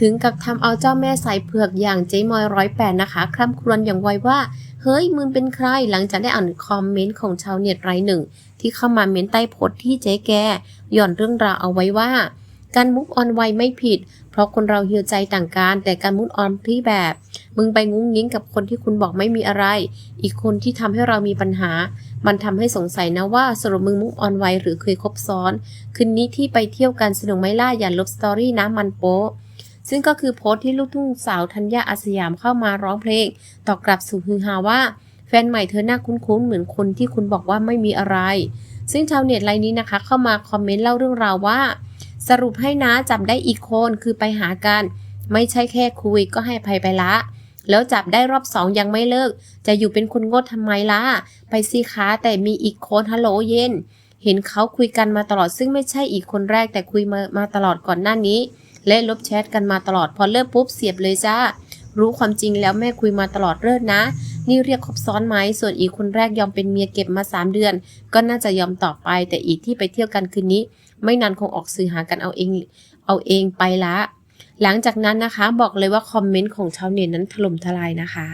ถึงกับทำเอาเจ้าแม่สายเผือกอย่างเจ๊มอยร้อยแปดนะคะคร่ำครวญอย่างไวว่า เฮ้ยมึงเป็นใครหลังจากได้อ่านคอมเมนต์ของชาวเน็ตรายหนึ่ง ที่เข้ามาเม้นใต้โพสต์ที่เจ๊แกหย่อนเรื่องราวเอาไว้ว่า การมุกออนไวไม่ผิด เพราะคนเราเหี่ยวใจต่างกันแต่การมุกออนที่แบบ มึงไปงุ้งงิ้งกับคนที่คุณบอกไม่มีอะไร อีกคนที่ทำให้เรามีปัญหา มันทำให้สงสัยนะว่าสรุปมึงมุกออนไวหรือเคยคบซ้อน คืนนี้ที่ไปเที่ยวกันสนุกไหมล่าอย่าลบสตอรี่นะมันโป๊ะ ซึ่งก็คือโพสต์ที่ลูกทุ่งสาวธัญญาอาสยามเข้ามาร้องเพลงตอบกลับสู่ฮือฮาว่า แฟนใหม่เธอหน้าคุ้นๆ เหมือนคนที่คุณบอกว่าไม่มีอะไร ซึ่งชาวเน็ตรายนี้นะคะ เข้ามาคอมเมนต์เล่าเรื่องราวว่า สรุปให้นะจับได้อีกคนคือไปหากัน ไม่ใช่แค่คุยก็ให้ภัยไปละแล้วจับได้รอบสองยังไม่เลิก จะอยู่เป็นคนโงดทำไมล่ะ ไปสิคะแต่มีอีกคนฮัลโหลเย็น เห็นเขาคุยกันมาตลอดซึ่งไม่ใช่อีกคนแรกแต่คุยมามาตลอดก่อนหน้านี้ และลบแชทกันมาตลอดพอเลิกปุ๊บเสียบเลยจ้า รู้ความจริงแล้วแม่คุยมาตลอดเลิศนะ นี่เรียกคบซ้อนไหมส่วนอีกคนแรกยอมเป็นเมียเก็บมา 3 เดือน ก็น่าจะยอมต่อไป แต่อีกที่ไปเที่ยวกันคืนนี้ ไม่นานคงออกสื่อหากันเอาเองเอาเองไปละหลังจากนั้นนะคะบอกเลยว่าคอมเมนต์ของชาวเน็ตนั้นถล่มทลายนะคะ